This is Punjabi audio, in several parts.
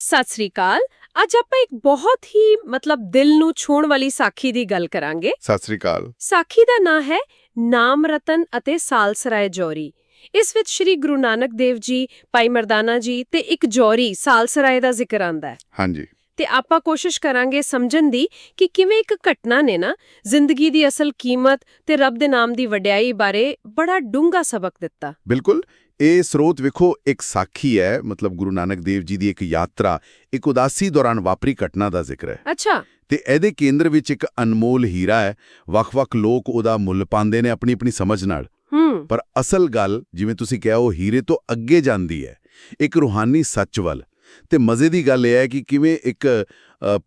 ਸਤਿ ਸ੍ਰੀ ਅਕਾਲ। ਅੱਜ ਆਪਾਂ ਇੱਕ ਬਹੁਤ ਹੀ ਮਤਲਬ ਦਿਲ ਨੂੰ ਛੂਹਣ ਵਾਲੀ ਸਾਖੀ ਦੀ ਗੱਲ ਕਰਾਂਗੇ। ਸਤਿ ਸ੍ਰੀ ਅਕਾਲ। ਸਾਖੀ ਦਾ ਨਾਂ ਹੈ ਨਾਮ ਰਤਨ ਅਤੇ ਸਾਲਸਰਾਏ ਜੌਰੀ। ਇਸ ਵਿੱਚ ਸ੍ਰੀ ਗੁਰੂ ਨਾਨਕ ਦੇਵ ਜੀ ਭਾਈ ਮਰਦਾਨਾ ਜੀ ਤੇ ਇੱਕ ਜੌਰੀ ਸਾਲਸਰਾਏ ਦਾ ਜ਼ਿਕਰ ਆਂਦਾ ਹੈ। ਹਾਂਜੀ। ਤੇ ਆਪਾਂ ਕੋਸ਼ਿਸ਼ ਕਰਾਂਗੇ ਸਮਝਣ ਦੀ ਕਿ ਕਿਵੇਂ ਇੱਕ ਘਟਨਾ ਨੇ ਨਾ ਜ਼ਿੰਦਗੀ ਦੀ ਅਸਲ ਕੀਮਤ ਤੇ ਰੱਬ ਦੇ ਨਾਮ ਦੀ ਵਡਿਆਈ ਬਾਰੇ ਬੜਾ ਡੂੰਘਾ ਸਬਕ ਦਿੱਤਾ। ਬਿਲਕੁਲ। ਇਹ ਸਰੋਤ ਵੇਖੋ ਇੱਕ ਸਾਖੀ ਹੈ ਮਤਲਬ ਗੁਰੂ ਨਾਨਕ ਦੇਵ ਜੀ ਦੀ ਇੱਕ ਯਾਤਰਾ ਇੱਕ ਉਦਾਸੀ ਦੌਰਾਨ ਵਾਪਰੀ ਘਟਨਾ ਦਾ ਜ਼ਿਕਰ ਹੈ। ਅੱਛਾ। ਤੇ ਇਹਦੇ ਕੇਂਦਰ ਵਿੱਚ ਇੱਕ ਅਨਮੋਲ ਹੀਰਾ ਹੈ ਵੱਖ-ਵੱਖ ਲੋਕ ਉਹਦਾ ਮੁੱਲ ਪਾਉਂਦੇ ਨੇ ਆਪਣੀ ਆਪਣੀ ਸਮਝ ਨਾਲ। ਪਰ ਅਸਲ ਗੱਲ ਜਿਵੇਂ ਤੁਸੀਂ ਕਿਹਾ ਉਹ ਹੀਰੇ ਤੋਂ ਅੱਗੇ ਜਾਂਦੀ ਹੈ। ਇੱਕ ਰੂਹਾਨੀ ਸੱਚ ਵੱਲ। ਤੇ ਮਜ਼ੇ ਦੀ ਗੱਲ ਇਹ ਹੈ ਕਿ ਕਿਵੇਂ ਇੱਕ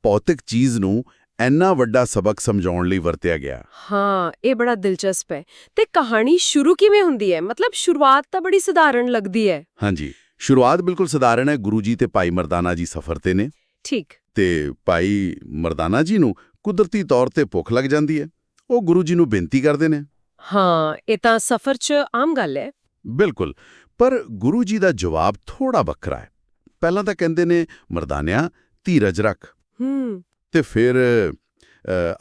ਭੌਤਿਕ ਚੀਜ਼ ਨੂੰ ਇੰਨਾ ਵੱਡਾ ਸਬਕ ਸਮਝਾਉਣ ਲਈ ਵਰਤਿਆ ਗਿਆ। ਹਾਂ ਇਹ ਬੜਾ ਦਿਲਚਸਪ ਹੈ। ਤੇ ਕਹਾਣੀ ਸ਼ੁਰੂ ਕਿਵੇਂ ਹੁੰਦੀ ਹੈ? ਮਤਲਬ ਸ਼ੁਰੂਆਤ ਤਾਂ ਬੜੀ ਸਧਾਰਨ ਲੱਗਦੀ ਹੈ। ਹਾਂਜੀ ਸ਼ੁਰੂਆਤ ਬਿਲਕੁਲ ਸਧਾਰਨ ਹੈ। ਗੁਰੂ ਜੀ ਤੇ ਭਾਈ ਮਰਦਾਨਾ ਜੀ ਸਫ਼ਰ ਤੇ ਨੇ। ਠੀਕ। ਤੇ ਭਾਈ ਮਰਦਾਨਾ ਜੀ ਨੂੰ ਕੁਦਰਤੀ ਤੌਰ ਤੇ ਭੁੱਖ ਲੱਗ ਜਾਂਦੀ ਹੈ। ਉਹ ਗੁਰੂ ਜੀ ਨੂੰ ਬੇਨਤੀ ਕਰਦੇ ਨੇ। ਹਾਂ ਇਹ ਤਾਂ ਸਫ਼ਰ 'ਚ ਆਮ ਗੱਲ ਹੈ। ਬਿਲਕੁਲ ਪਰ ਗੁਰੂ ਜੀ ਦਾ ਜਵਾਬ ਥੋੜਾ ਵੱਖਰਾ ਹੈ। ਪਹਿਲਾਂ ਤਾਂ ਕਹਿੰਦੇ ਨੇ ਮਰਦਾਨਿਆ ਧੀਰਜ ਰੱਖ। ਹੂੰ। ਤੇ ਫਿਰ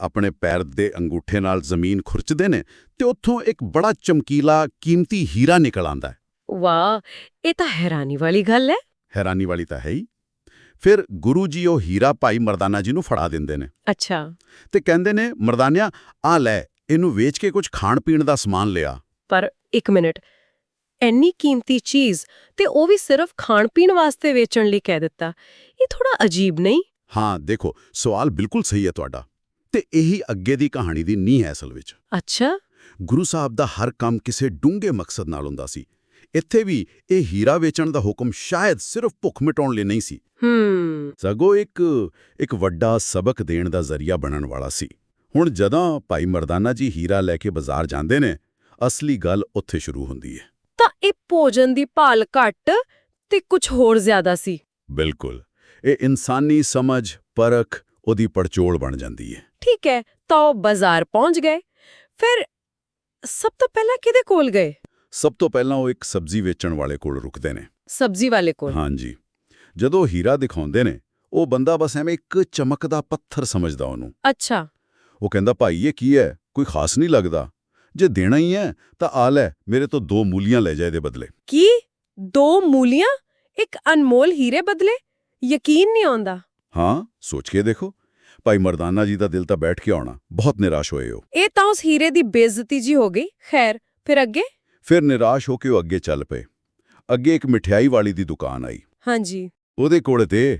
ਆਪਣੇ ਪੈਰ ਦੇ ਅੰਗੂਠੇ ਨਾਲ ਜ਼ਮੀਨ ਖੁਰਚਦੇ ਨੇ ਤੇ ਉੱਥੋਂ ਇੱਕ ਬੜਾ ਚਮਕੀਲਾ ਕੀਮਤੀ ਹੀਰਾ ਨਿਕਲ ਆਂਦਾ ਹੈ। ਵਾਹ! ਇਹ ਤਾਂ ਹੈਰਾਨੀ ਵਾਲੀ ਗੱਲ ਹੈ। ਹੈਰਾਨੀ ਵਾਲੀ ਤਾਂ ਹੈ ਹੀ। ਫਿਰ ਗੁਰੂ ਜੀ ਉਹ ਹੀਰਾ ਭਾਈ ਮਰਦਾਨਾ ਜੀ ਨੂੰ ਫੜਾ ਦਿੰਦੇ ਨੇ। ਅੱਛਾ। ਤੇ ਕਹਿੰਦੇ ਨੇ ਮਰਦਾਨਿਆ ਆ ਲੈ ਇਹਨੂੰ ਵੇਚ ਕੇ ਕੁਝ ਖਾਣ ਪੀਣ ਦਾ ਸਮਾਨ ਲਿਆ। ਪਰ ਇੱਕ ਮਿੰਟ ਇੰਨੀ ਕੀਮਤੀ ਚੀਜ਼ ਤੇ ਉਹ ਵੀ ਸਿਰਫ ਖਾਣ ਪੀਣ ਵਾਸਤੇ ਵੇਚਣ ਲਈ ਕਹਿ ਦਿੱਤਾ। ਇਹ ਥੋੜਾ ਅਜੀਬ ਨਹੀਂ? ਹਾਂ ਦੇਖੋ ਸਵਾਲ ਬਿਲਕੁਲ ਸਹੀ ਹੈ ਤੁਹਾਡਾ। ਤੇ ਇਹੀ ਅੱਗੇ ਦੀ ਕਹਾਣੀ ਦੀ ਨੀਂਹ ਹੈ ਅਸਲ ਵਿੱਚ। ਅੱਛਾ। ਗੁਰੂ ਸਾਹਿਬ ਦਾ ਹਰ ਕੰਮ ਕਿਸੇ ਡੂੰਘੇ ਮਕਸਦ ਨਾਲ ਹੁੰਦਾ ਸੀ। ਇੱਥੇ ਵੀ ਇਹ ਹੀਰਾ ਵੇਚਣ ਦਾ ਹੁਕਮ ਸ਼ਾਇਦ ਸਿਰਫ ਭੁੱਖ ਮਿਟਾਉਣ ਲਈ ਨਹੀਂ ਸੀ। ਹੂੰ। ਸਗੋਂ ਇੱਕ ਇੱਕ ਵੱਡਾ ਸਬਕ ਦੇਣ ਦਾ ਜ਼ਰੀਆ ਬਣਨ ਵਾਲਾ ਸੀ। ਹੁਣ ਜਦੋਂ ਭਾਈ ਮਰਦਾਨਾ ਜੀ ਹੀਰਾ ਲੈ ਕੇ ਬਾਜ਼ਾਰ ਜਾਂਦੇ ਨੇ ਅਸਲੀ ਗੱਲ ਉੱਥੇ ਸ਼ੁਰੂ ਹੁੰਦੀ ਹੈ। ਤਾਂ ਇਹ ਭੋਜਨ ਦੀ ਭਾਲ ਘੱਟ ਤੇ ਕੁਝ ਹੋਰ ਜ਼ਿਆਦਾ ਸੀ। ਬਿਲਕੁਲ। ਇਹ ਇਨਸਾਨੀ ਸਮਝ ਪਰਖ ਉਹਦੀ ਪੜਚੋਲ ਬਣ ਜਾਂਦੀ ਹੈ। ਠੀਕ ਹੈ ਤਾਂ ਉਹ ਬਾਜ਼ਾਰ ਪਹੁੰਚ ਗਏ। ਫਿਰ ਸਭ ਤੋਂ ਪਹਿਲਾਂ ਕਿਹਦੇ ਕੋਲ ਗਏ? ਸਭ ਤੋਂ ਪਹਿਲਾਂ ਉਹ ਇੱਕ ਸਬਜ਼ੀ ਵੇਚਣ ਵਾਲੇ ਕੋਲ ਰੁਕਦੇ ਨੇ। ਸਬਜ਼ੀ ਵਾਲੇ ਕੋਲ? ਹਾਂਜੀ। ਜਦੋਂ ਹੀਰਾ ਦਿਖਾਉਂਦੇ ਨੇ ਉਹ ਬੰਦਾ ਬਸ ਐਵੇਂ ਇੱਕ ਚਮਕਦਾ ਪੱਥਰ ਸਮਝਦਾ ਉਹਨੂੰ। ਅੱਛਾ। ਉਹ ਕਹਿੰਦਾ ਭਾਈ ਇਹ ਕੀ ਹੈ? ਕੋਈ ਖਾਸ ਨਹੀਂ ਲੱਗਦਾ। ਜੇ ਦੇਣਾ ਹੀ ਹੈ ਤਾਂ ਆ ਲੈ ਮੇਰੇ ਤੋਂ ਦੋ ਮੂਲੀਆਂ ਲੈ ਜਾ ਇਹਦੇ ਬਦਲੇ। ਕੀ? ਦੋ ਮੂਲੀਆਂ? ਇੱਕ ਅਨਮੋਲ ਹੀਰੇ ਬਦਲੇ? ਯਕੀਨ ਨਹੀਂ ਆਉਂਦਾ। ਹਾਂ ਸੋਚ ਕੇ ਦੇਖੋ। ਭਾਈ ਮਰਦਾਨਾ ਜੀ ਦਾ ਦਿਲ ਤਾਂ ਬੈਠ ਕੇ ਆਉਣਾ ਬਹੁਤ ਨਿਰਾਸ਼ ਹੋਏ ਉਹ ਇਹ ਤਾਂ ਉਸ ਹੀਰੇ ਦੀ ਬੇਇੱਜ਼ਤੀ ਜੀ ਹੋ ਗਈ। ਖੈਰ ਫਿਰ ਅੱਗੇ? ਫਿਰ ਨਿਰਾਸ਼ ਹੋ ਕੇ ਉਹ ਅੱਗੇ ਚੱਲ ਪਏ। ਅੱਗੇ ਇੱਕ ਮਠਿਆਈ ਵਾਲੀ ਦੀ ਦੁਕਾਨ ਆਈ। ਹਾਂਜੀ। ਉਹਦੇ ਕੋਲ ਤੇ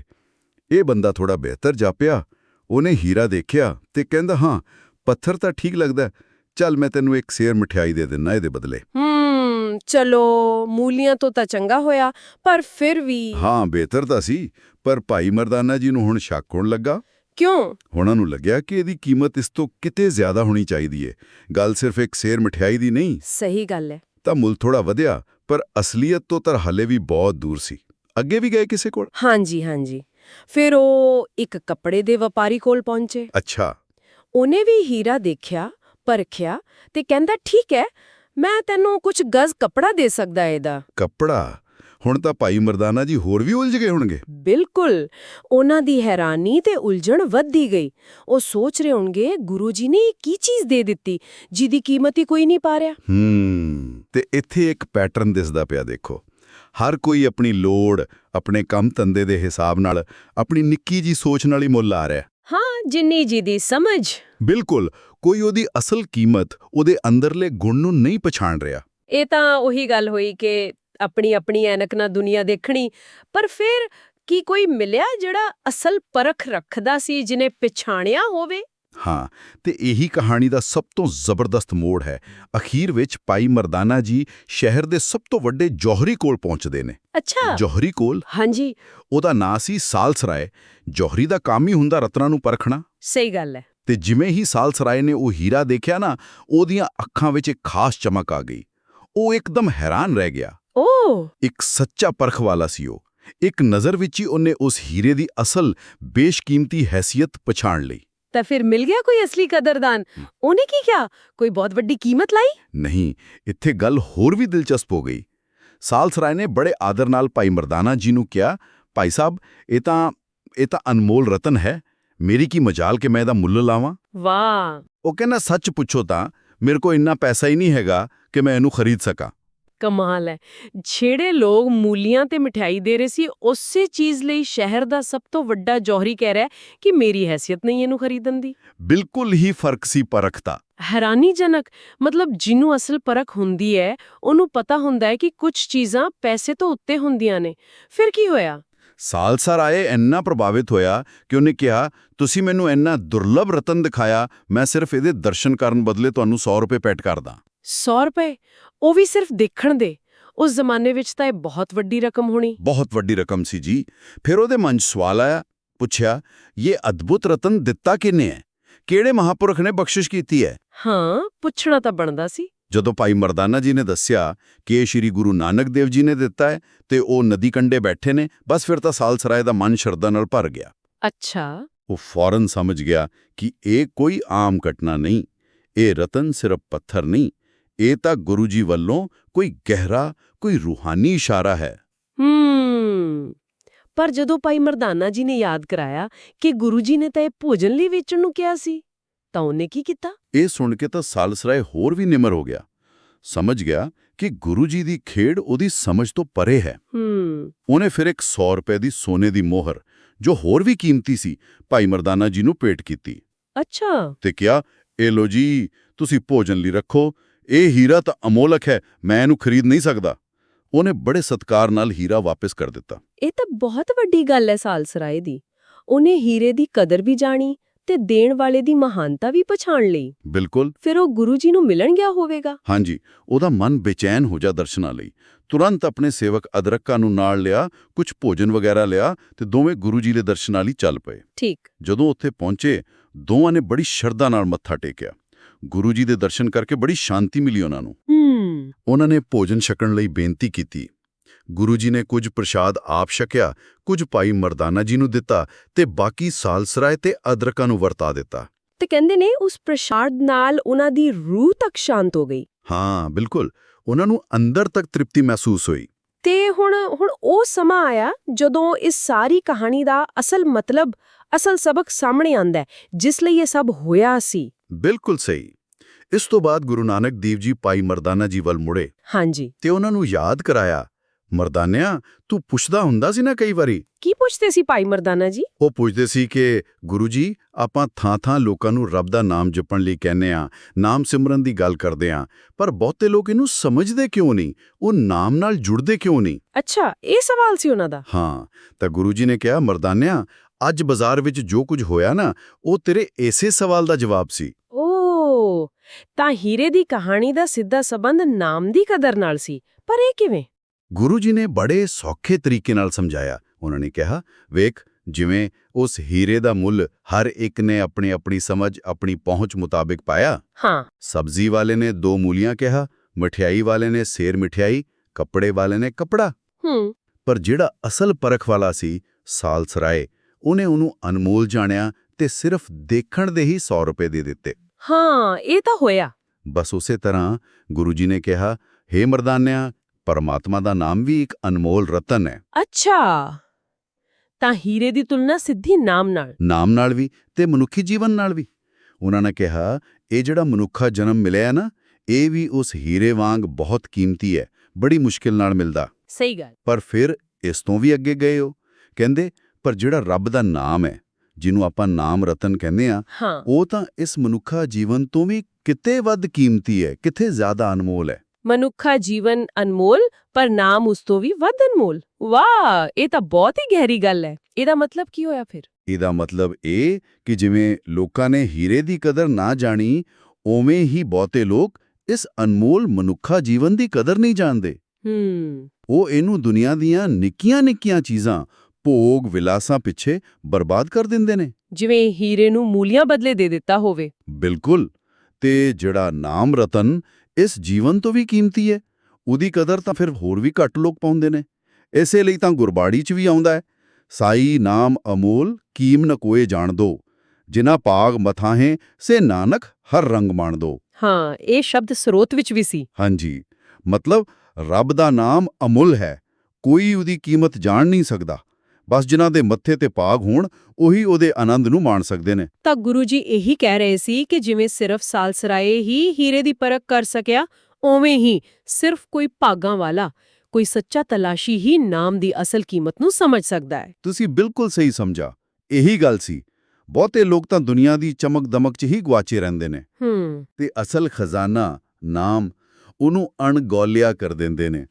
ਇਹ ਬੰਦਾ ਥੋੜਾ ਬਿਹਤਰ ਜਾਪਿਆ। ਉਹਨੇ ਹੀਰਾ ਦੇਖਿਆ ਤੇ ਕਹਿੰਦਾ ਹਾਂ ਪੱਥਰ ਤਾਂ ਠੀਕ ਲੱਗਦਾ ਚੱਲ ਮੈਂ ਤੈਨੂੰ ਇੱਕ ਸੇਰ ਮਠਿਆਈ ਦੇ ਦਿੰਨਾ ਇਹਦੇ ਬਦਲੇ। ਹੂੰ ਚਲੋ ਮੂਲੀਆਂ ਤੋਂ ਤਾਂ ਚੰਗਾ ਹੋਇਆ ਪਰ ਫਿਰ ਵੀ ਹਾਂ ਬਿਹਤਰ ਤਾਂ ਸੀ। ਪਰ ਭਾਈ ਮਰਦਾਨਾ ਜੀ ਨੂੰ ਹੁਣ ਸ਼ੱਕ ਹੋਣ ਲੱਗਾ। ਕਿਉਂ? ਉਹਨਾਂ ਨੂੰ ਲੱਗਿਆ ਕਿ ਇਹਦੀ ਕੀਮਤ ਇਸ ਤੋਂ ਕਿਤੇ ਜ਼ਿਆਦਾ ਹੋਣੀ ਚਾਹੀਦੀ ਏ। ਗੱਲ ਸਿਰਫ ਇੱਕ ਸੇਰ ਮਠਿਆਈ ਦੀ ਨਹੀਂ। ਸਹੀ ਗੱਲ ਹੈ ਤਾਂ ਮੁੱਲ ਥੋੜਾ ਵਧਿਆ ਪਰ ਅਸਲੀਅਤ ਤੋਂ ਤਾਂ ਹਲੇ ਵੀ ਬਹੁਤ ਦੂਰ ਸੀ। ਅੱਗੇ ਵੀ ਗਏ ਕਿਸੇ ਕੋਲ? ਹਾਂਜੀ ਹਾਂਜੀ। ਫਿਰ ਉਹ ਇੱਕ ਕੱਪੜੇ ਦੇ ਵਪਾਰੀ ਕੋਲ ਪਹੁੰਚੇ। ਅੱਛਾ। ਉਹਨੇ ਵੀ ਹੀਰਾ ਦੇਖਿਆ ਪਰਖਿਆ ਤੇ ਕਹਿੰਦਾ ਠੀਕ ਹੈ ਮੈਂ ਤੈਨੂੰ ਕੁਝ ਗਜ਼ ਕੱਪੜਾ ਦੇ ਸਕਦਾ ਇਹਦਾ। ਕੱਪੜਾ? ਹੁਣ ਤਾਂ ਭਾਈ ਮਰਦਾਨਾ ਜੀ ਹੋਰ ਵੀ ਉਲਝ ਗਏ ਹੋਣਗੇ। ਬਿਲਕੁਲ। ਉਹਨਾਂ ਦੀ ਹੈਰਾਨੀ ਤੇ ਉਲਝਣ ਵੱਧਦੀ ਗਈ। ਉਹ ਸੋਚ ਰਹੇ ਹੋਣਗੇ ਗੁਰੂ ਜੀ ਨੇ ਕੀ ਚੀਜ਼ ਦੇ ਦਿੱਤੀ ਜਿਹਦੀ ਕੀਮਤ ਹੀ ਕੋਈ ਨਹੀਂ ਪਾ ਰਿਹਾ। ਹੂੰ ਤੇ ਇੱਥੇ ਇੱਕ ਪੈਟਰਨ ਦਿਸਦਾ ਪਿਆ ਦੇਖੋ। ਹਰ ਕੋਈ ਆਪਣੀ ਲੋੜ ਆਪਣੇ ਕੰਮ ਧੰਦੇ ਦੇ ਹਿਸਾਬ ਨਾਲ ਆਪਣੀ ਨਿੱਕੀ ਜੀ ਸੋਚ ਨਾਲ ਹੀ ਮੁੱਲ ਆ ਰਿਹਾ। ਹਾਂ ਜਿੰਨੀ ਜੀ ਦੀ ਸਮਝ। ਬਿਲਕੁਲ ਕੋਈ ਉਹਦੀ ਅਸਲ ਕੀਮਤ ਉਹਦੇ ਅੰਦਰਲੇ ਗੁਣ ਨੂੰ ਨਹੀਂ ਪਛਾਣ ਰਿਹਾ। ਇਹ ਤਾਂ ਉਹੀ ਗੱਲ ਹੋਈ ਕਿ ਆਪਣੀ ਆਪਣੀ ਐਨਕ ਨਾਲ ਦੁਨੀਆ ਦੇਖਣੀ। ਪਰ ਫਿਰ ਕੀ ਕੋਈ ਮਿਲਿਆ ਜਿਹੜਾ ਅਸਲ ਪਰਖ ਰੱਖਦਾ ਸੀ ਜਿਨੇ ਪਛਾਣਿਆ ਹੋਵੇ? ਹਾਂ ਤੇ ਇਹੀ ਕਹਾਣੀ ਦਾ ਸਭ ਤੋਂ ਜ਼ਬਰਦਸਤ ਮੋੜ ਹੈ। ਅਖੀਰ ਵਿੱਚ ਭਾਈ ਮਰਦਾਨਾ ਜੀ ਸ਼ਹਿਰ ਦੇ ਸਭ ਤੋਂ ਵੱਡੇ ਜੌਹਰੀ ਕੋਲ ਪਹੁੰਚਦੇ ਨੇ। ਅੱਛਾ। ਜੌਹਰੀ ਕੋਲ? ਹਾਂਜੀ। ਉਹਦਾ ਨਾਂ ਸੀ ਸਾਲਸਰਾਏ। ਜੌਹਰੀ ਦਾ ਕੰਮ ਹੀ ਹੁੰਦਾ ਰਤਨਾਂ ਨੂੰ ਪਰਖਣਾ। ਸਹੀ ਗੱਲ ਹੈ। ਤੇ ਜਿਵੇਂ ਹੀ ਸਾਲਸਰਾਏ ਨੇ ਉਹ ਹੀਰਾ ਦੇਖਿਆ ਨਾ ਉਹਦੀਆਂ ਅੱਖਾਂ ਵਿੱਚ ਇੱਕ ਖਾਸ ਚਮਕ ਆ ਗਈ। ਉਹ ਇੱਕਦਮ ਹੈਰਾਨ ਰਹਿ ਗਿਆ। ਓ। ਇੱਕ ਸੱਚਾ ਪਰਖ ਵਾਲਾ ਸੀ ਉਹ। ਇੱਕ ਨਜ਼ਰ ਵਿੱਚ ਹੀ ਉਹਨੇ ਉਸ ਹੀਰੇ ਦੀ ਅਸਲ ਬੇਸ਼ਕੀਮਤੀ ਹੈਸੀਅਤ ਪਛਾਣ ਲਈ। ਤਾਂ ਫਿਰ ਮਿਲ ਗਿਆ ਕੋਈ ਅਸਲੀ ਕਦਰਦਾਨ? ਉਹਨੇ ਕੀ ਕਿਹਾ? ਕੋਈ ਬਹੁਤ ਵੱਡੀ ਕੀਮਤ ਲਾਈ? ਨਹੀਂ ਇੱਥੇ ਗੱਲ ਹੋਰ ਵੀ ਦਿਲਚਸਪ ਹੋ ਗਈ। ਸਾਲਸਰਾਏ ਨੇ ਬੜੇ ਆਦਰ ਨਾਲ ਭਾਈ ਮਰਦਾਨਾ ਜੀ ਨੂੰ ਕਿਹਾ ਭਾਈ ਸਾਹਿਬ ਇਹ ਤਾਂ ਇਹ ਤਾਂ ਅਨਮੋਲ ਰਤਨ ਹੈ। ਮੇਰੀ ਕੀ ਮਜਾਲ ਕਿ ਮੈਂ ਇਹਦਾ ਮੁੱਲ ਲਾਵਾਂ? ਵਾਹ। ਉਹ ਕਹਿੰਦਾ ਸੱਚ ਪੁੱਛੋ ਤਾਂ ਮੇਰੇ ਕੋਲ ਇੰਨਾ ਪੈਸਾ ਹੀ ਨਹੀਂ ਹੈਗਾ ਕਿ ਮੈਂ ਇਹਨੂੰ ਖਰੀਦ ਸਕਾਂ। ਕਮਾਲ ਹੈ। ਜਿਹੜੇ ਲੋਕ ਮੂਲੀਆਂ ਤੇ ਮਠਿਆਈ ਦੇ ਰਹੇ ਸੀ ਉਸੇ ਚੀਜ਼ ਲਈ ਸ਼ਹਿਰ ਦਾ ਸਭ ਤੋਂ ਵੱਡਾ ਜੌਹਰੀ ਕਹਿ ਰਿਹਾ ਕਿ ਮੇਰੀ ਹੈਸੀਅਤ ਨਹੀਂ ਇਹਨੂੰ ਖਰੀਦਣ ਦੀ। ਬਿਲਕੁਲ ਹੀ ਫ਼ਰਕ ਸੀ ਪਰਖ ਦਾ ਹੈਰਾਨੀਜਨਕ ਮਤਲਬ ਜਿਹਨੂੰ ਅਸਲ ਪਰਖ ਹੁੰਦੀ ਹੈ ਉਹਨੂੰ ਪਤਾ ਹੁੰਦਾ ਹੈ ਕਿ ਕੁਝ ਚੀਜ਼ਾਂ ਪੈਸੇ ਤੋਂ ਉੱਤੇ ਹੁੰਦੀਆਂ ਨੇ। ਫਿਰ ਕੀ ਹੋਇਆ? ਸਾਲਸਰ ਆਏ ਇੰਨਾ ਪ੍ਰਭਾਵਿਤ ਹੋਇਆ ਕਿ ਉਹਨੇ ਕਿਹਾ ਤੁਸੀਂ ਮੈਨੂੰ ਇੰਨਾ ਦੁਰਲਭ ਰਤਨ ਦਿਖਾਇਆ ਮੈਂ ਸਿਰਫ ਇਹਦੇ ਦਰਸ਼ਨ ਕਰਨ ਬਦਲੇ ਤੁਹਾਨੂੰ 100 ਰੁਪਏ ਪੈਟ ਕਰਦਾ। 100 ਰੁਪਏ? ਉਹ ਵੀ ਸਿਰਫ ਦੇਖਣ ਦੇ। ਉਸ ਜ਼ਮਾਨੇ ਵਿੱਚ ਤਾਂ ਇਹ ਬਹੁਤ ਵੱਡੀ ਰਕਮ ਹੋਣੀ। ਬਹੁਤ ਵੱਡੀ ਰਕਮ ਸੀ ਜੀ। ਫਿਰ ਉਹਦੇ ਮਨ 'ਚ ਸਵਾਲ ਆਇਆ ਪੁੱਛਿਆ ਇਹ ਅਦਭੁਤ ਰਤਨ ਦਿੱਤਾ ਕਿਨੇ ਹੈ? ਕਿਹੜੇ ਮਹਾਪੁਰਖ ਨੇ ਬਖਸ਼ਿਸ਼ ਕੀਤੀ ਹੈ? ਹਾਂ ਪੁੱਛਣਾ ਤਾਂ ਬਣਦਾ ਸੀ। ਜਦੋਂ ਭਾਈ ਮਰਦਾਨਾ ਜੀ ਨੇ ਦੱਸਿਆ ਕਿ ਇਹ ਸ਼੍ਰੀ ਗੁਰੂ ਨਾਨਕ ਦੇਵ ਜੀ ਨੇ ਦਿੱਤਾ ਹੈ ਤੇ ਉਹ ਨਦੀ ਕੰਢੇ ਬੈਠੇ ਨੇ ਬਸ ਫਿਰ ਤਾਂ ਸਾਲਸਰਾਏ ਦਾ ਮਨ ਸ਼ਰਧਾ ਨਾਲ ਭਰ ਗਿਆ। ਅੱਛਾ। ਉਹ ਫੌਰਨ ਸਮਝ ਗਿਆ ਕਿ ਇਹ ਕੋਈ ਆਮ ਘਟਨਾ ਨਹੀਂ। ਇਹ ਰਤਨ ਸਿਰਫ ਪੱਥਰ ਨਹੀਂ ਇਹ ਤਾਂ ਗੁਰੂ ਜੀ ਵੱਲੋਂ ਕੋਈ ਗਹਿਰਾ ਕੋਈ ਰੂਹਾਨੀ ਇਸ਼ਾਰਾ ਹੈ। ਹੂੰ। ਪਰ ਜਦੋਂ ਭਾਈ ਮਰਦਾਨਾ ਜੀ ਨੇ ਯਾਦ ਕਰਾਇਆ ਕਿ ਗੁਰੂ ਜੀ ਨੇ ਤਾਂ ਇਹ ਭੋਜਨ ਲਈ ਵੇਚਣ ਨੂੰ ਕਿਹਾ ਸੀ ਤਾਂ ਉਹਨੇ ਕੀ ਕੀਤਾ? ਇਹ ਸੁਣ ਕੇ ਤਾਂ ਸਾਲਸਰਾਏ ਹੋਰ ਵੀ ਨਿਮਰ ਹੋ ਗਿਆ। ਸਮਝ ਗਿਆ ਕਿ ਗੁਰੂ ਜੀ ਦੀ ਖੇਡ ਉਹਦੀ ਸਮਝ ਤੋਂ ਪਰੇ ਹੈ। ਹੂੰ। ਉਹਨੇ ਫਿਰ ਇੱਕ 100 ਰੁਪਏ ਦੀ ਸੋਨੇ ਦੀ ਮੋਹਰ ਜੋ ਹੋਰ ਵੀ ਕੀਮਤੀ ਸੀ ਭਾਈ ਮਰਦਾਨਾ ਜੀ ਨੂੰ ਭੇਟ ਕੀਤੀ। ਅੱਛਾ। ਤੇ ਕਿਹਾ ਇਹ ਲੋ ਜੀ ਤੁਸੀਂ ਭੋਜਨ ਲਈ ਰੱਖੋ ਇਹ ਹੀਰਾ ਤਾਂ ਅਮੋਲਕ ਹੈ ਮੈਂ ਇਹਨੂੰ ਖਰੀਦ ਨਹੀਂ ਸਕਦਾ। ਉਹਨੇ ਬੜੇ ਸਤਕਾਰ ਨਾਲ ਹੀਰਾ ਵਾਪਸ ਕਰ ਦਿੱਤਾ। ਇਹ ਤਾਂ ਬਹੁਤ ਵੱਡੀ ਗੱਲ ਹੈ ਸਾਲਸਰਾਏ ਦੀ। ਉਹਨੇ ਹੀਰੇ ਦੀ ਕਦਰ ਵੀ ਜਾਣੀ ਤੇ ਦੇਣ ਵਾਲੇ ਦੀ ਮਹਾਨਤਾ ਵੀ ਪਛਾਣ ਲਈ। ਬਿਲਕੁਲ। ਫਿਰ ਉਹ ਗੁਰੂ ਜੀ ਨੂੰ ਮਿਲਣ ਗਿਆ ਹੋਵੇਗਾ? ਹਾਂਜੀ ਉਹਦਾ ਮਨ ਬੇਚੈਨ ਹੋ ਜਾ ਦਰਸ਼ਨਾਂ ਲਈ। ਤੁਰੰਤ ਆਪਣੇ ਸੇਵਕ ਅਦਰਕਾ ਨੂੰ ਨਾਲ ਲਿਆ ਕੁਝ ਭੋਜਨ ਵਗੈਰਾ ਲਿਆ ਤੇ ਦੋਵੇਂ ਗੁਰੂ ਜੀ ਦੇ ਦਰਸ਼ਨਾਂ ਲਈ ਚੱਲ ਪਏ। ਠੀਕ। ਜਦੋਂ ਉੱਥੇ ਪਹੁੰਚੇ ਦੋਵਾਂ ਨੇ ਬੜੀ ਸ਼ਰਧਾ ਨਾਲ ਮੱਥਾ ਟੇਕਿਆ। ਗੁਰੂ ਜੀ ਦੇ ਦਰਸ਼ਨ ਕਰਕੇ ਬੜੀ ਸ਼ਾਂਤੀ ਮਿਲੀ ਉਹਨਾਂ ਨੂੰ। ਹੂੰ। ਉਹਨਾਂ ਨੇ ਭੋਜਨ ਛਕਣ ਲਈ ਬੇਨਤੀ ਕੀਤੀ। ਗੁਰੂ ਜੀ ਨੇ ਕੁਝ ਪ੍ਰਸ਼ਾਦ ਆਪ ਛਕਿਆ ਕੁਝ ਭਾਈ ਮਰਦਾਨਾ ਜੀ ਨੂੰ ਦਿੱਤਾ ਤੇ ਬਾਕੀ ਸਾਲਸਰਾਏ ਤੇ ਅਦਰਕਾਂ ਨੂੰ ਵਰਤਾ ਦਿੱਤਾ। ਤੇ ਕਹਿੰਦੇ ਨੇ ਉਸ ਪ੍ਰਸ਼ਾਦ ਨਾਲ ਉਹਨਾਂ ਦੀ ਰੂਹ ਤੱਕ ਸ਼ਾਂਤ ਹੋ ਗਈ। ਹਾਂ ਬਿਲਕੁਲ। ਉਹਨਾਂ ਨੂੰ ਅੰਦਰ ਤੱਕ ਤ੍ਰਿਪਤੀ ਮਹਿਸੂਸ ਹੋਈ। ਤੇ ਹੁਣ ਹੁਣ ਉਹ ਸਮਾਂ ਆਇਆ ਜਦੋਂ ਇਸ ਸਾਰੀ ਕਹਾਣੀ ਦਾ ਅਸਲ ਮਤਲਬ ਅਸਲ ਸਬਕ ਸਾਹਮਣੇ ਆਂਦਾ ਹੈ ਜਿਸ ਲਈ ਇਹ ਸਭ ਹੋਇਆ ਸੀ। ਬਿਲਕੁਲ ਸਹੀ। ਇਸ ਤੋਂ ਬਾਅਦ ਗੁਰੂ ਨਾਨਕ ਦੇਵ ਜੀ ਭਾਈ ਮਰਦਾਨਾ ਜੀ ਵੱਲ ਮੁੜੇ। ਹਾਂਜੀ। ਤੇ ਉਹਨਾਂ ਨੂੰ ਯਾਦ ਕਰਾਇਆ ਮਰਦਾਨਿਆ ਤੂੰ ਪੁੱਛਦਾ ਹੁੰਦਾ ਸੀ ਨਾ ਕਈ ਵਾਰੀ? ਕੀ ਪੁੱਛਦੇ ਸੀ ਭਾਈ ਮਰਦਾਨਾ ਜੀ? ਉਹ ਪੁੱਛਦੇ ਸੀ ਕਿ ਗੁਰੂ ਜੀ ਆਪਾਂ ਥਾਂ-ਥਾਂ ਲੋਕਾਂ ਨੂੰ ਰੱਬ ਦਾ ਨਾਮ ਜਪਣ ਲਈ ਕਹਿੰਦੇ ਆ ਨਾਮ ਸਿਮਰਨ ਦੀ ਗੱਲ ਕਰਦੇ ਆ ਪਰ ਬਹੁਤੇ ਲੋਕ ਇਹਨੂੰ ਸਮਝਦੇ ਕਿਉਂ ਨਹੀਂ? ਉਹ ਨਾਮ ਨਾਲ ਜੁੜਦੇ ਕਿਉਂ ਨਹੀਂ? ਅੱਛਾ ਇਹ ਸਵਾਲ ਸੀ ਉਹਨਾਂ ਦਾ। ਹਾਂ ਤਾਂ ਗੁਰੂ ਜੀ ਨੇ ਕਿਹਾ ਮਰਦਾਨਿਆ ਅੱਜ ਬਾਜ਼ਾਰ ਵਿੱਚ ਜੋ ਕੁਝ ਹੋਇਆ ਨਾ ਉਹ ਤੇਰੇ ਇਸੇ ਸਵਾਲ ਦਾ ਜਵਾਬ ਸੀ। ਤਾਂ ਹੀਰੇ ਦੀ ਕਹਾਣੀ ਦਾ ਸਿੱਧਾ ਸਬੰਧ ਨਾਮ ਦੀ ਕਦਰ ਨਾਲ ਸੀ ਪਰ ਇਹ ਕਿਵੇਂ? ਗੁਰੂ ਜੀ ਨੇ ਬੜੇ ਸੌਖੇ ਤਰੀਕੇ ਨਾਲ ਸਮਝਾਇਆ। ਉਹਨਾਂ ਨੇ ਕਿਹਾ ਵੇਖ ਜਿਵੇਂ ਉਸ ਹੀਰੇ ਦਾ ਮੁੱਲ ਹਰ ਇੱਕ ਨੇ ਆਪਣੀ ਆਪਣੀ ਸਮਝ ਆਪਣੀ ਪਹੁੰਚ ਮੁਤਾਬਿਕ ਪਾਇਆ। ਹਾਂ। ਸਬਜ਼ੀ ਵਾਲੇ ਨੇ ਦੋ ਮੂਲੀਆਂ ਕਿਹਾ ਮਠਿਆਈ ਵਾਲੇ ਨੇ ਸੇਰ ਮਠਿਆਈ ਕੱਪੜੇ ਵਾਲੇ ਨੇ ਕੱਪੜਾ। ਹੂੰ। ਪਰ ਜਿਹੜਾ ਅਸਲ ਪਰਖ ਵਾਲਾ ਸੀ ਸਾਲਸਰਾਏ ਉਹਨੇ ਉਹਨੂੰ ਅਨਮੋਲ ਜਾਣਿਆ ਤੇ ਸਿਰਫ ਦੇਖਣ ਦੇ ਹੀ 100 ਰੁਪਏ ਦੇ ਦਿੱਤੇ। ਹਾਂ ਇਹ ਤਾਂ ਹੋਇਆ। ਬਸ ਉਸੇ ਤਰ੍ਹਾਂ ਗੁਰੂ ਜੀ ਨੇ ਕਿਹਾ हे ਮਰਦਾਨਿਆ ਪਰਮਾਤਮਾ ਦਾ ਨਾਮ ਵੀ ਇੱਕ ਅਨਮੋਲ ਰਤਨ ਹੈ। ਅੱਛਾ। ਤਾਂ ਹੀਰੇ ਦੀ ਤੁਲਨਾ ਸਿੱਧੀ ਨਾਮ ਨਾਲ। ਨਾਮ ਨਾਲ ਵੀ ਤੇ ਮਨੁੱਖੀ ਜੀਵਨ ਨਾਲ ਵੀ। ਉਹਨਾਂ ਨੇ ਕਿਹਾ ਇਹ ਜਿਹੜਾ ਮਨੁੱਖਾ ਜਨਮ ਮਿਲਿਆ ਹੈ ਨਾ ਇਹ ਵੀ ਉਸ ਹੀਰੇ ਵਾਂਗ ਬਹੁਤ ਕੀਮਤੀ ਹੈ ਬੜੀ ਮੁਸ਼ਕਿਲ ਨਾਲ ਮਿਲਦਾ। ਸਹੀ ਗੱਲ। ਪਰ ਫਿਰ ਇਸ ਤੋਂ ਵੀ ਅੱਗੇ ਗਏ ਹੋ। ਕਹਿੰਦੇ ਪਰ ਜਿਹੜਾ ਰੱਬ ਦਾ ਨਾਮ ਹੈ ਜਿਹਨੂੰ ਆਪਾਂ ਨਾਮ ਰਤਨ ਕਹਿੰਦੇ ਆ ਉਹ ਤਾਂ ਇਸ ਮਨੁੱਖਾ ਜੀਵਨ ਤੋਂ ਵੀ ਕਿਤੇ ਵੱਧ ਕੀਮਤੀ ਹੈ ਕਿਤੇ ਜ਼ਿਆਦਾ ਅਨਮੋਲ ਹੈ। ਮਨੁੱਖਾ ਜੀਵਨ ਅਨਮੋਲ ਪਰ ਨਾਮ ਉਸ ਤੋਂ ਵੀ ਵੱਧ ਅਨਮੋਲ। ਵਾਹ! ਇਹ ਤਾਂ ਬਹੁਤ ਹੀ ਗਹਿਰੀ ਗੱਲ ਹੈ। ਇਹਦਾ ਮਤਲਬ ਕੀ ਹੋਇਆ ਫਿਰ? ਇਹਦਾ ਮਤਲਬ ਇਹ ਕਿ ਜਿਵੇਂ ਲੋਕਾਂ ਨੇ ਹੀਰੇ ਦੀ ਕਦਰ ਨਾ ਜਾਣੀ ਉਵੇਂ ਹੀ ਬਹੁਤੇ ਲੋਕ ਇਸ ਅਨਮੋਲ ਮਨੁੱਖਾ ਜੀਵਨ ਦੀ ਕਦਰ ਨਹੀਂ ਜਾਣਦੇ। ਹੂੰ। ਉਹ ਇਹਨੂੰ ਦੁਨੀਆ ਦੀਆਂ ਨਿੱਕੀਆਂ-ਨਿੱਕੀਆਂ ਚੀਜ਼ਾਂ ਭੋਗ ਵਿਲਾਸਾਂ ਪਿੱਛੇ ਬਰਬਾਦ ਕਰ ਦਿੰਦੇ ਨੇ। ਜਿਵੇਂ ਹੀਰੇ ਨੂੰ ਮੂਲੀਆਂ ਬਦਲੇ ਦੇ ਦਿੱਤਾ ਹੋਵੇ। ਬਿਲਕੁਲ। ਤੇ ਜਿਹੜਾ ਨਾਮ ਰਤਨ ਇਸ ਜੀਵਨ ਤੋਂ ਵੀ ਕੀਮਤੀ ਹੈ। ਉਹਦੀ ਕਦਰ ਤਾਂ ਫਿਰ ਹੋਰ ਵੀ ਘੱਟ ਲੋਕ ਪਾਉਂਦੇ ਨੇ। ਇਸੇ ਲਈ ਤਾਂ ਗੁਰਬਾਣੀ 'ਚ ਵੀ ਆਉਂਦਾ ਹੈ ਸਾਈ ਨਾਮ ਅਮੋਲ ਕੀਮ ਨ ਕੋਏ ਜਾਣ ਦੋ। ਜਿਨਾ ਪਾਗ ਮਥਾਹੇ ਸੇ ਨਾਨਕ ਹਰ ਰੰਗ ਮਾਣ ਦੋ। ਹਾਂ ਇਹ ਸ਼ਬਦ ਸਰੋਤ ਵਿੱਚ ਵੀ ਸੀ। ਹਾਂਜੀ। ਮਤਲਬ ਰੱਬ ਦਾ ਨਾਮ ਅਮੁੱਲ ਹੈ। ਕੋਈ ਉਹਦੀ ਕੀਮਤ ਜਾਣ ਨਹੀਂ ਸਕਦਾ। ਬਸ ਜਿਨ੍ਹਾਂ ਦੇ ਮੱਥੇ ਤੇ ਭਾਗ ਹੋਣ ਉਹੀ ਉਹਦੇ ਆਨੰਦ ਨੂੰ ਮਾਣ ਸਕਦੇ ਨੇ। ਤਾਂ ਗੁਰੂ ਜੀ ਇਹੀ ਕਹਿ ਰਹੇ ਸੀ ਕਿ ਜਿਵੇਂ ਸਿਰਫ ਸਾਲਸਰਾਏ ਹੀ ਹੀਰੇ ਦੀ ਪਰਖ ਕਰ ਸਕਿਆ ਓਵੇਂ ਹੀ ਸਿਰਫ ਕੋਈ ਭਾਗਾਂ ਵਾਲਾ ਕੋਈ ਸੱਚਾ ਤਲਾਸ਼ੀ ਹੀ ਨਾਮ ਦੀ ਅਸਲ ਕੀਮਤ ਨੂੰ ਸਮਝ ਸਕਦਾ ਹੈ। ਤੁਸੀਂ ਬਿਲਕੁਲ ਸਹੀ ਸਮਝਾ ਇਹੀ ਗੱਲ ਸੀ। ਬਹੁਤੇ ਲੋਕ ਤਾਂ ਦੁਨੀਆ ਦੀ ਚਮਕ ਦਮਕ 'ਚ ਹੀ ਗਵਾਚੇ ਰਹਿੰਦੇ ਨੇ। ਹੂੰ। ਤੇ ਅਸਲ ਖਜ਼ਾਨਾ ਨਾਮ ਉਹਨੂੰ ਅਣਗੌਲਿਆ ਕਰ ਦਿੰਦੇ ਨੇ।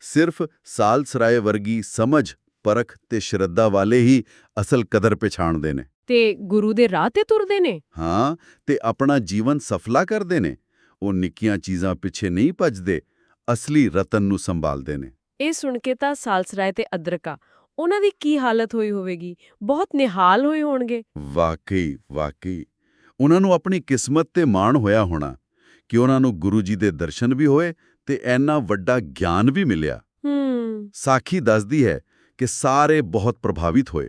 ਸਿਰਫ ਸਾਲਸਰਾਏ ਵਰਗੀ ਸਮਝ ਪਰਖ ਤੇ ਸ਼ਰਧਾ ਵਾਲੇ ਹੀ ਅਸਲ ਕਦਰ ਪਛਾਣਦੇ ਨੇ। ਤੇ ਗੁਰੂ ਦੇ ਰਾਹ ਤੇ ਤੁਰਦੇ ਨੇ? ਹਾਂ ਤੇ ਆਪਣਾ ਜੀਵਨ ਸਫਲਾ ਕਰਦੇ ਨੇ। ਉਹ ਨਿੱਕੀਆਂ ਚੀਜ਼ਾਂ ਪਿੱਛੇ ਨਹੀਂ ਭੱਜਦੇ ਅਸਲੀ ਰਤਨ ਨੂੰ ਸੰਭਾਲਦੇ ਨੇ। ਇਹ ਸੁਣ ਕੇ ਤਾਂ ਸਾਲਸਰਾਏ ਤੇ ਅਦਰਕਾ ਉਹਨਾਂ ਦੀ ਕੀ ਹਾਲਤ ਹੋਈ ਹੋਵੇਗੀ? ਬਹੁਤ ਨਿਹਾਲ ਹੋਏ ਹੋਣਗੇ। ਵਾਕਈ ਵਾਕਈ। ਉਹਨਾਂ ਨੂੰ ਆਪਣੀ ਕਿਸਮਤ ਤੇ ਮਾਣ ਹੋਇਆ ਹੋਣਾ ਕਿ ਉਹਨਾਂ ਨੂੰ ਗੁਰੂ ਜੀ ਦੇ ਦਰਸ਼ਨ ਵੀ ਹੋਏ ਤੇ ਐਨਾ ਵੱਡਾ ਗਿਆਨ ਵੀ ਮਿਲਿਆ। ਹੂੰ। ਸਾਖੀ ਦੱਸਦੀ ਹੈ ਕਿ ਸਾਰੇ ਬਹੁਤ ਪ੍ਰਭਾਵਿਤ ਹੋਏ।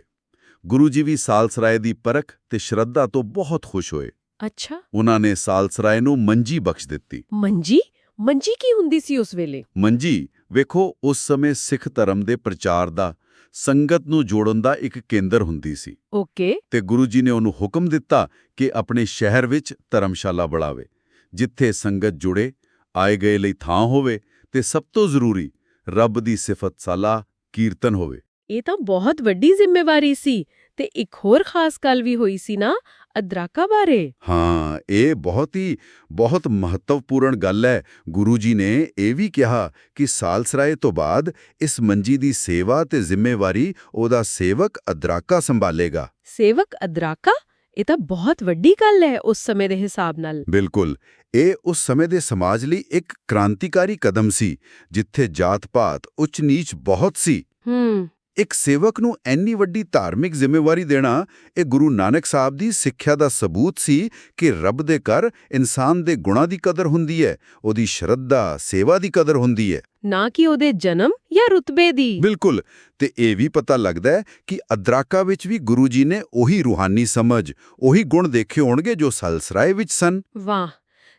ਗੁਰੂ ਜੀ ਵੀ ਸਾਲਸਰਾਏ ਦੀ ਪਰਖ ਤੇ ਸ਼ਰਧਾ ਤੋਂ ਬਹੁਤ ਖੁਸ਼ ਹੋਏ। ਅੱਛਾ। ਉਹਨਾਂ ਨੇ ਸਾਲਸਰਾਏ ਨੂੰ ਮੰਜੀ ਬਖਸ਼ ਦਿੱਤੀ। ਮੰਜੀ? ਮੰਜੀ ਕੀ ਹੁੰਦੀ ਸੀ ਉਸ ਵੇਲੇ? ਮੰਜੀ ਵੇਖੋ ਉਸ ਸਮੇਂ ਸਿੱਖ ਧਰਮ ਦੇ ਪ੍ਰਚਾਰ ਦਾ ਸੰਗਤ ਨੂੰ ਜੋੜਨ ਦਾ ਇੱਕ ਕੇਂਦਰ ਹੁੰਦੀ ਸੀ। ਓਕੇ। ਤੇ ਗੁਰੂ ਜੀ ਨੇ ਉਹਨੂੰ ਹੁਕਮ ਦਿੱਤਾ ਕਿ ਆਪਣੇ ਸ਼ਹਿਰ ਵਿੱਚ ਧਰਮਸ਼ਾਲਾ ਬਣਾਵੇ ਜਿੱਥੇ ਸੰਗਤ ਜੁੜੇ ਆਏ ਗਏ ਲਈ ਥਾਂ ਹੋਵੇ ਤੇ ਸਭ ਤੋਂ ਜ਼ਰੂਰੀ ਰੱਬ ਦੀ ਸਿਫਤ ਸਲਾਹ ਕੀਰਤਨ ਹੋਵੇ। ਇਹ ਤਾਂ ਬਹੁਤ ਵੱਡੀ ਜ਼ਿੰਮੇਵਾਰੀ ਸੀ ਤੇ ਇੱਕ ਹੋਰ ਖਾਸ ਗੱਲ ਵੀ ਹੋਈ ਸੀ ਨਾ ਅਦਰਾਕਾ ਬਾਰੇ। ਹਾਂ ਇਹ ਬਹੁਤ ਹੀ ਬਹੁਤ ਮਹੱਤਵਪੂਰਨ ਗੱਲ ਹੈ। ਗੁਰੂ ਜੀ ਨੇ ਇਹ ਵੀ ਕਿਹਾ ਕਿ ਸਾਲਸਰਾਏ ਤੋਂ ਬਾਅਦ ਇਸ ਮੰਜੀ ਦੀ ਸੇਵਾ ਤੇ ਜ਼ਿੰਮੇਵਾਰੀ ਉਹਦਾ ਸੇਵਕ ਅਦਰਾਕਾ ਸੰਭਾਲੇਗਾ। ਸੇਵਕ ਅਦਰਾਕਾ? ਇਹ ਤਾਂ ਬਹੁਤ ਵੱਡੀ ਗੱਲ ਹੈ ਉਸ ਸਮੇਂ ਦੇ ਹਿਸਾਬ ਨਾਲ। ਬਿਲਕੁਲ। ਇਹ ਉਸ ਸਮੇਂ ਦੇ ਸਮਾਜ ਲਈ ਇੱਕ ਕ੍ਰਾਂਤੀਕਾਰੀ ਕਦਮ ਸੀ ਜਿੱਥੇ ਜਾਤ-ਪਾਤ ਉੱਚ-ਨੀਚ ਬਹੁਤ ਸੀ। ਹੂੰ। ਇੱਕ ਸੇਵਕ ਨੂੰ ਐਨੀ ਵੱਡੀ ਧਾਰਮਿਕ ਜ਼ਿੰਮੇਵਾਰੀ ਦੇਣਾ ਇਹ ਗੁਰੂ ਨਾਨਕ ਸਾਹਿਬ ਦੀ ਸਿੱਖਿਆ ਦਾ ਸਬੂਤ ਸੀ ਕਿ ਰੱਬ ਦੇ ਘਰ ਇਨਸਾਨ ਦੇ ਗੁਣਾਂ ਦੀ ਕਦਰ ਹੁੰਦੀ ਹੈ ਉਹਦੀ ਸ਼ਰਧਾ ਸੇਵਾ ਦੀ ਕਦਰ ਹੁੰਦੀ ਹੈ। ਨਾ ਕਿ ਉਹਦੇ ਜਨਮ ਜਾਂ ਰੁਤਬੇ ਦੀ? ਬਿਲਕੁਲ। ਤੇ ਇਹ ਵੀ ਪਤਾ ਲੱਗਦਾ ਹੈ ਕਿ ਅਦਰਾਕਾ ਵਿੱਚ ਵੀ ਗੁਰੂ ਜੀ ਨੇ ਉਹੀ ਰੂਹਾਨੀ ਸਮਝ ਉਹੀ ਗੁਣ ਦੇਖੇ ਹੋਣਗੇ ਜੋ ਸਲਸਰਾਏ ਵਿੱਚ ਸਨ। ਵਾਹ!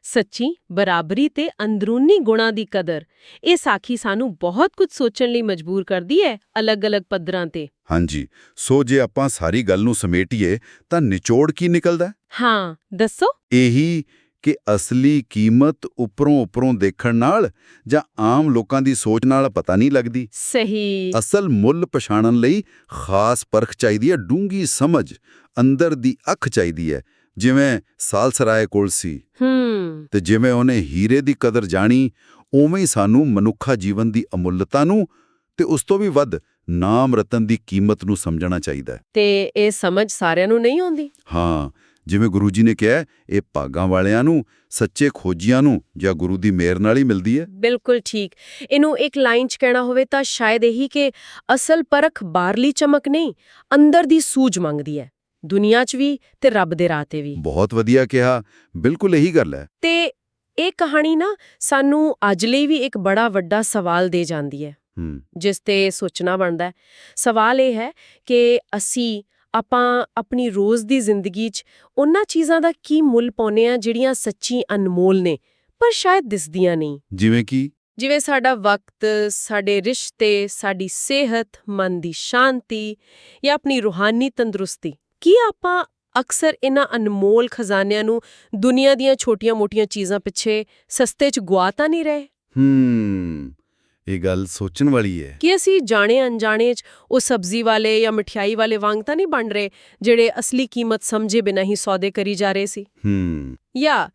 ਸੱਚੀ ਬਰਾਬਰੀ ਤੇ ਅੰਦਰੂਨੀ ਗੁਣਾਂ ਦੀ ਕਦਰ। ਇਹ ਸਾਖੀ ਸਾਨੂੰ ਬਹੁਤ ਕੁਝ ਸੋਚਣ ਲਈ ਮਜਬੂਰ ਕਰਦੀ ਹੈ ਅਲੱਗ-ਅਲੱਗ ਪੱਧਰਾਂ ਤੇ। ਹਾਂਜੀ। ਸੋ ਜੇ ਆਪਾਂ ਸਾਰੀ ਗੱਲ ਨੂੰ ਸਮੇਟੀਏ ਤਾਂ ਨਿਚੋੜ ਕੀ ਨਿਕਲਦਾ? ਹੈ? ਹਾਂ ਦੱਸੋ। ਇਹੀ ਕਿ ਅਸਲੀ ਕੀਮਤ ਉੱਪਰੋਂ ਉੱਪਰੋਂ ਦੇਖਣ ਨਾਲ ਜਾਂ ਆਮ ਲੋਕਾਂ ਦੀ ਸੋਚ ਨਾਲ ਪਤਾ ਨਹੀਂ ਲੱਗਦੀ। ਸਹੀ। ਅਸਲ ਮੁੱਲ ਪਛਾਣਨ ਲਈ ਖਾਸ ਪਰਖ ਚਾਹੀਦੀ ਹੈ ਡੂੰਗੀ ਸਮਝ ਅੰਦਰ ਦੀ ਅੱਖ ਚਾਹੀਦੀ ਹੈ। ਜਿਵੇਂ ਸਾਲਸਰਾਏ ਕੋਲ ਸੀ। ਹੂੰ। ਤੇ ਜਿਵੇਂ ਉਹਨੇ ਹੀਰੇ ਦੀ ਕਦਰ ਜਾਣੀ ਉਵੇਂ ਹੀ ਸਾਨੂੰ ਮਨੁੱਖਾ ਜੀਵਨ ਦੀ ਅਮੁੱਲਤਾ ਨੂੰ ਤੇ ਉਸ ਤੋਂ ਵੀ ਵੱਧ ਨਾਮ ਰਤਨ ਦੀ ਕੀਮਤ ਨੂੰ ਸਮਝਣਾ ਚਾਹੀਦਾ ਹੈ। ਤੇ ਇਹ ਸਮਝ ਸਾਰਿਆਂ ਨੂੰ ਨਹੀਂ ਆਉਂਦੀ? ਹਾਂ ਜਿਵੇਂ ਗੁਰੂ ਜੀ ਨੇ ਕਿਹਾ ਇਹ ਭਾਗਾਂ ਵਾਲਿਆਂ ਨੂੰ ਸੱਚੇ ਖੋਜੀਆਂ ਨੂੰ ਜਾਂ ਗੁਰੂ ਦੀ ਮਿਹਰ ਨਾਲ ਹੀ ਮਿਲਦੀ ਹੈ। ਬਿਲਕੁਲ ਠੀਕ। ਇਹਨੂੰ ਇੱਕ ਲਾਈਨ 'ਚ ਕਹਿਣਾ ਹੋਵੇ ਤਾਂ ਸ਼ਾਇਦ ਇਹੀ ਕਿ ਅਸਲ ਪਰਖ ਬਾਹਰਲੀ ਚਮਕ ਨਹੀਂ ਅੰਦਰ ਦੀ ਸੂਝ ਮੰਗਦੀ ਹੈ। ਦੁਨੀਆ 'ਚ ਵੀ ਤੇ ਰੱਬ ਦੇ ਰਾਹ ਤੇ ਵੀ। ਬਹੁਤ ਵਧੀਆ ਕਿਹਾ। ਬਿਲਕੁਲ ਇਹੀ ਗੱਲ ਹੈ। ਤੇ ਇਹ ਕਹਾਣੀ ਨਾ ਸਾਨੂੰ ਅੱਜ ਲਈ ਵੀ ਇੱਕ ਬੜਾ ਵੱਡਾ ਸਵਾਲ ਦੇ ਜਾਂਦੀ ਹੈ। ਜਿਸ ਤੇ ਸੋਚਣਾ ਬਣਦਾ ਹੈ। ਸਵਾਲ ਇਹ ਹੈ ਕਿ ਅਸੀਂ ਆਪਾਂ ਆਪਣੀ ਰੋਜ਼ ਦੀ ਜ਼ਿੰਦਗੀ 'ਚ ਉਹਨਾਂ ਚੀਜ਼ਾਂ ਦਾ ਕੀ ਮੁੱਲ ਪਾਉਨੇ ਆ ਜਿਹੜੀਆਂ ਸੱਚੀ ਅਨਮੋਲ ਨੇ ਪਰ ਸ਼ਾਇਦ ਦਿਸਦੀਆਂ ਨਹੀਂ। ਜਿਵੇਂ ਕਿ? ਜਿਵੇਂ ਸਾਡਾ ਵਕਤ ਸਾਡੇ ਰਿਸ਼ਤੇ ਸਾਡੀ ਸਿਹਤ ਮਨ ਦੀ ਸ਼ਾਂਤੀ ਜਾਂ ਆਪਣੀ ਰੂਹਾਨੀ ਤੰਦਰੁਸਤੀ। ਕੀ ਆਪਾਂ ਅਕਸਰ ਇਹਨਾਂ ਅਨਮੋਲ ਖਜ਼ਾਨਿਆਂ ਨੂੰ ਦੁਨੀਆ ਦੀਆਂ ਛੋਟੀਆਂ-ਮੋਟੀਆਂ ਚੀਜ਼ਾਂ ਪਿੱਛੇ ਸਸਤੇ 'ਚ ਗਵਾ ਤਾਂ ਨਹੀਂ ਰਹੇ? ਹੂੰ। ਇਹ ਗੱਲ ਸੋਚਣ ਵਾਲੀ ਹੈ। ਕਿ ਅਸੀਂ ਜਾਣੇ ਅਣਜਾਣੇ 'ਚ ਉਹ ਸਬਜ਼ੀ ਵਾਲੇ ਜਾਂ ਮਠਿਆਈ ਵਾਲੇ ਵਾਂਗ ਤਾਂ ਨਹੀਂ ਬਣ ਰਹੇ ਜਿਹੜੇ ਅਸਲੀ ਕੀਮਤ ਸਮਝੇ ਬਿਨਾਂ ਹੀ ਸੌਦੇ ਕਰੀ ਜਾ ਰਹੇ ਸੀ। ਹੂੰ। ਜਾਂ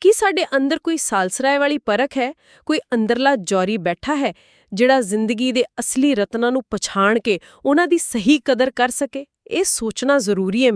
ਕੀ ਸਾਡੇ ਅੰਦਰ ਕੋਈ ਸਾਲਸਰਾਏ ਵਾਲੀ ਪਰਖ ਹੈ? ਕੋਈ ਅੰਦਰਲਾ ਜੌਰੀ ਬੈਠਾ ਹੈ ਜਿਹੜਾ ਜ਼ਿੰਦਗੀ ਦੇ ਅਸਲੀ ਰਤਨਾਂ ਨੂੰ ਪਛਾਣ ਕੇ ਉਹਨਾਂ ਦੀ ਸਹੀ ਕਦਰ ਕਰ ਸਕੇ? ਇਹ ਸੋਚਣਾ ਜ਼ਰੂਰੀ ਹੈ